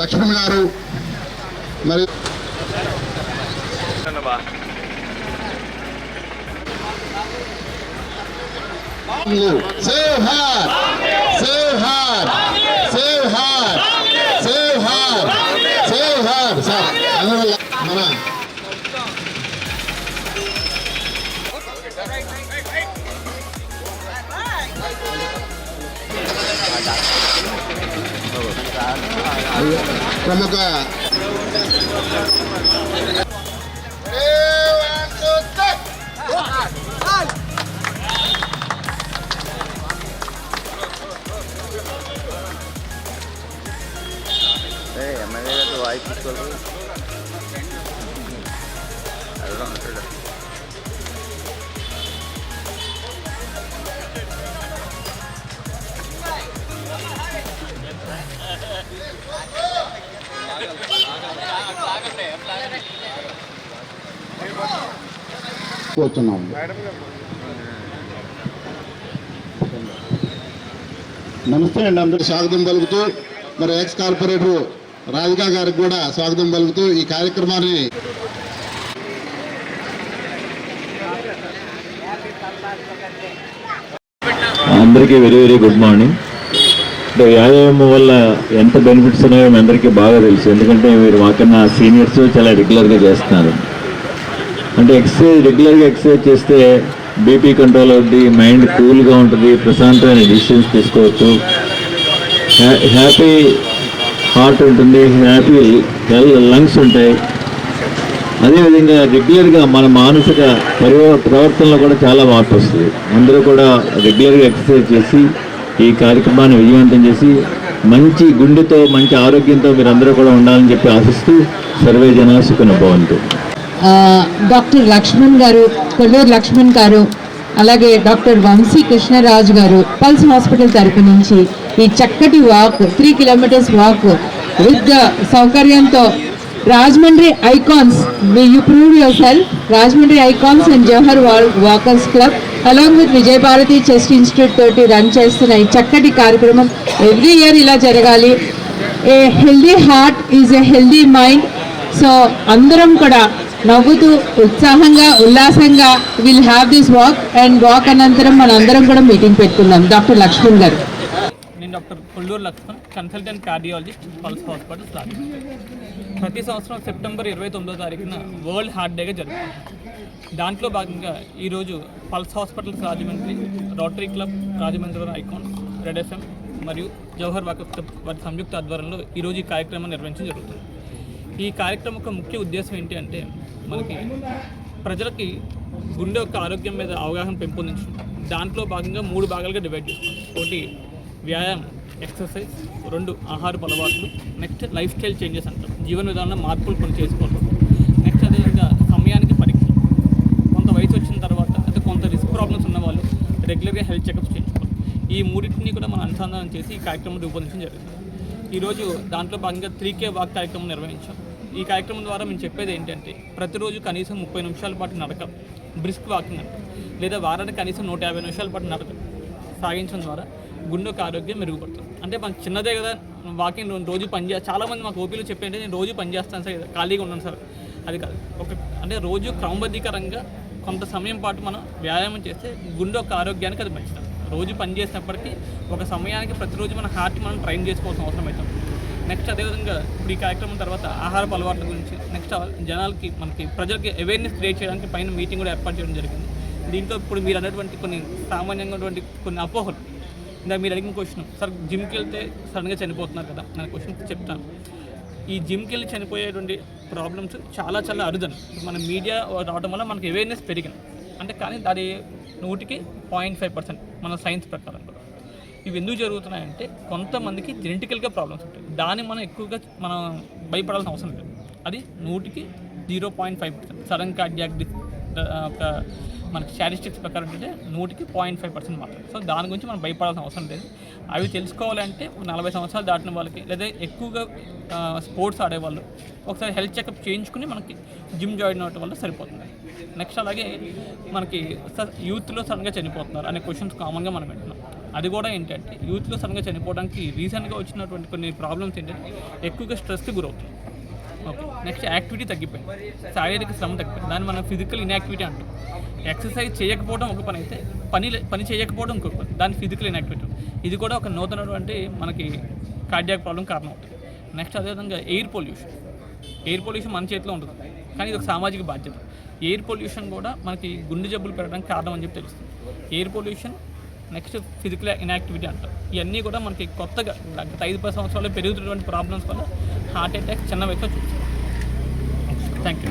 లక్ష్మణ్ గారు మరి save her save her save her save her save her sir అందువల్ల మన ప్రముఖ ఎమ్మెల్యే గారు వాయిస్ తీసుకోవాలి కూర్చున్నాం నమస్తే అండి అందరూ స్వాగతం పలుకుతూ మరి ఎక్స్ కార్పొరేటర్ రాధికా గారికి కూడా స్వాగతం పలుకుతూ ఈ కార్యక్రమాన్ని అందరికీ వెరీ వెరీ గుడ్ మార్నింగ్ అంటే వ్యాయామం వల్ల ఎంత బెనిఫిట్స్ ఉన్నాయో మీ అందరికీ బాగా తెలుసు. ఎందుకంటే మీరు మాకన్నా సీనియర్స్ చాలా రెగ్యులర్గా చేస్తున్నారు. అంటే ఎక్సర్సైజ్ రెగ్యులర్గా ఎక్సర్సైజ్ చేస్తే బీపీ కంట్రోల్ అవుద్ది మైండ్ కూల్గా ఉంటుంది ప్రశాంతమైన డిసిషన్స్ తీసుకోవచ్చు. హ్యా- హ్యాపీ హార్ట్ ఉంటుంది హ్యాపీ హెల్ లంగ్స్ ఉంటాయి. అదేవిధంగా రెగ్యులర్గా మన మానసిక పరివ ప్రవర్తనలో కూడా చాలా మార్పు వస్తుంది. అందరూ కూడా రెగ్యులర్గా ఎక్సర్సైజ్ చేసి ఈ కార్యక్రమాన్ని విజయవంతం చేసి మంచి గుండెతో మంచి ఆరోగ్యంతో మీరు అందరూ కూడా ఉండాలని చెప్పి ఆశిస్తూ సర్వే జన సుఖన డాక్టర్ లక్ష్మణ్ గారు కొల్లూరు లక్ష్మణ్ గారు అలాగే డాక్టర్ వంశీ కృష్ణరాజు గారు పల్స్ హాస్పిటల్ తరపు నుంచి ఈ చక్కటి walk three kilometres walk with సౌకర్యంతో Rajahmundry icons you prove yourself Rajahmundry icons and Jawahar walkers club along with Vijayabharati chest institute తోటి రన్ చేస్తున్న ఈ చక్కటి కార్యక్రమం ఎవ్రీ ఇయర్ ఇలా జరగాలి. A healthy heart is a healthy mind so అందరం కూడా నవ్వుతూ ఉత్సాహంగా ఉల్లాసంగా will have this walk and walk అనంతరం మన అందరం కూడా మీటింగ్ పెట్టుకుందాం. డాక్టర్ లక్ష్మణ్ గారు. నేను doctor Kolluru Laxman consultant cardiologist pulse hospital Rajahmundry ప్రతి సంవత్సరం సెప్టెంబర్ ఇరవై తొమ్మిదో తారీఖున వరల్డ్ హార్ట్ డేగా జరుగుతుంది దాంట్లో భాగంగా ఈరోజు pulse hospitals Rajahmundry rotary club Rajahmundry icon red FM మరియు జవహర్ వాకఫ్ వారి సంయుక్త ఆధ్వర్యంలో ఈరోజు ఈ కార్యక్రమం నిర్వహించడం జరుగుతుంది. ఈ కార్యక్రమం యొక్క ముఖ్య ఉద్దేశం ఏంటి అంటే మనకి ప్రజలకి గుండె యొక్క ఆరోగ్యం మీద అవగాహన పెంపొందించడం. దాంట్లో భాగంగా మూడు భాగాలుగా డివైడ్ చేస్తాం ఒకటి వ్యాయామం ఎక్సర్సైజ్ రెండు ఆహారపు అలవాట్లు నెక్స్ట్ లైఫ్ స్టైల్ చేంజెస్ అంటాం జీవన విధానంలో మార్పులు కొన్ని చేసుకోవడం నెక్స్ట్ అదేవిధంగా సమయానికి పరీక్ష. కొంత వయసు వచ్చిన తర్వాత అయితే కొంత రిస్క్ ప్రాబ్లమ్స్ ఉన్న వాళ్ళు రెగ్యులర్గా హెల్త్ చెకప్స్ చేయించుకోవాలి ఈ మూడింటిని కూడా మనం అనుసంధానం చేసి ఈ కార్యక్రమం రూపొందించడం జరిగింది ఈరోజు దాంట్లో భాగంగా త్రీ కే వాక్ కార్యక్రమం నిర్వహించాం. ఈ కార్యక్రమం ద్వారా మేము చెప్పేది ఏంటంటే ప్రతిరోజు కనీసం ముప్పై నిమిషాల పాటు నడక బ్రిస్క్ వాకింగ్ అంటాం. లేదా వారానికి కనీసం నూట యాభై నిమిషాల పాటు నడక సాగించడం ద్వారా గుండెకు ఆరోగ్యం మెరుగుపడుతుంది. అంటే మనకు చిన్నదే కదా వాకింగ్ రోజు పని చాలామంది మాకు ఓపీలు చెప్పేంటే నేను రోజు పని చేస్తాను సార్ ఖాళీగా ఉన్నాను సార్. అది కాదు. ఒక అంటే రోజు క్రమబద్ధీకరంగా కొంత సమయం పాటు మనం వ్యాయామం చేస్తే గుండె యొక్క ఆరోగ్యానికి అది మంచిది. రోజు పని చేసినప్పటికీ ఒక సమయానికి ప్రతిరోజు మన హార్ట్ మనం ట్రైన్ చేసుకోవాల్సిన అవసరం అవుతుంది నెక్స్ట్ అదేవిధంగా ఇప్పుడు ఈ కార్యక్రమం తర్వాత ఆహారపు అలవాట్ల గురించి నెక్స్ట్ జనాలకి మనకి ప్రజలకి అవేర్నెస్ క్రియేట్ చేయడానికి పైన మీటింగ్ కూడా ఏర్పాటు చేయడం జరిగింది. దీంట్లో ఇప్పుడు మీరు అన్నటువంటి కొన్ని సామాన్యంగా ఉన్నటువంటి కొన్ని అపోహలు. ఇందాక మీరు అడిగిన క్వశ్చన్ సార్ జిమ్కి వెళ్తే సడన్గా చనిపోతున్నారు కదా నా క్వశ్చన్ చెప్తాను. ఈ జిమ్కి వెళ్ళి చనిపోయేటువంటి ప్రాబ్లమ్స్ చాలా చాలా అరుదని. మన మీడియా రావడం వల్ల మనకి అవేర్నెస్ పెరిగింది. అంటే కానీ దాని నూటికి పాయింట్ ఫైవ్ పర్సెంట్ మన సైన్స్ ప్రకారం. ఇవి ఎందుకు జరుగుతున్నాయంటే కొంతమందికి జెనెటికల్గా ప్రాబ్లమ్స్ ఉంటాయి. దాన్ని మనం ఎక్కువగా మనం భయపడాల్సిన అవసరం లేదు. అది నూటికి zero point five percent. Sudden cardiac డిస్ ఒక మనకి స్టాటిస్టిక్స్ ప్రకారం ఏంటంటే నూటికి పాయింట్ ఫైవ్ పర్సెంట్ మాత్రం సో దాని గురించి మనం భయపడాల్సిన అవసరం లేదు. అవి తెలుసుకోవాలంటే నలభై సంవత్సరాలు దాటిన వాళ్ళకి లేదా ఎక్కువగా స్పోర్ట్స్ ఆడేవాళ్ళు ఒకసారి హెల్త్ చెకప్ చేయించుకుని మనకి జిమ్ జాయిన్ అవ్వటం వల్ల సరిపోతుంది. నెక్స్ట్ అలాగే మనకి యూత్లో సడన్గా చనిపోతున్నారు అనే క్వశ్చన్స్ కామన్గా మనం వింటున్నాం. అది కూడా ఏంటంటే యూత్లో సడన్గా చనిపోవడానికి రీసెంట్గా వచ్చినటువంటి కొన్ని ప్రాబ్లమ్స్ ఏంటంటే ఎక్కువగా స్ట్రెస్కి గురవుతుంది ఓకే నెక్స్ట్ యాక్టివిటీ తగ్గిపోయింది. శారీరక శ్రమ తగ్గిపోయింది. దాన్ని మనం ఫిజికల్ ఇన్యాక్టివిటీ అంటాం. ఎక్సర్సైజ్ చేయకపోవడం ఒక పని అయితే పని పని చేయకపోవడం ఇంకొక పని. దాని ఫిజికల్ ఇన్యాక్టివిటీ ఇది కూడా ఒక నూతనటువంటి మనకి కార్డియాక్ ప్రాబ్లం కారణం అవుతుంది. నెక్స్ట్ అదేవిధంగా ఎయిర్ పొల్యూషన్. ఎయిర్ పొల్యూషన్ మన చేతిలో ఉంటుంది కానీ ఇది ఒక సామాజిక బాధ్యత. ఎయిర్ పొల్యూషన్ కూడా మనకి గుండె జబ్బులు పెరగడానికి కారణం అని చెప్పి తెలుస్తుంది. Air pollution next physical inactivity అంటారు ఇవన్నీ కూడా మనకి కొత్తగా గత ఐదు పది సంవత్సరాలు పెరుగుతున్నటువంటి ప్రాబ్లమ్స్ వల్ల హార్ట్ అటాక్ చిన్న వయసులో చూస్తాం. Thank you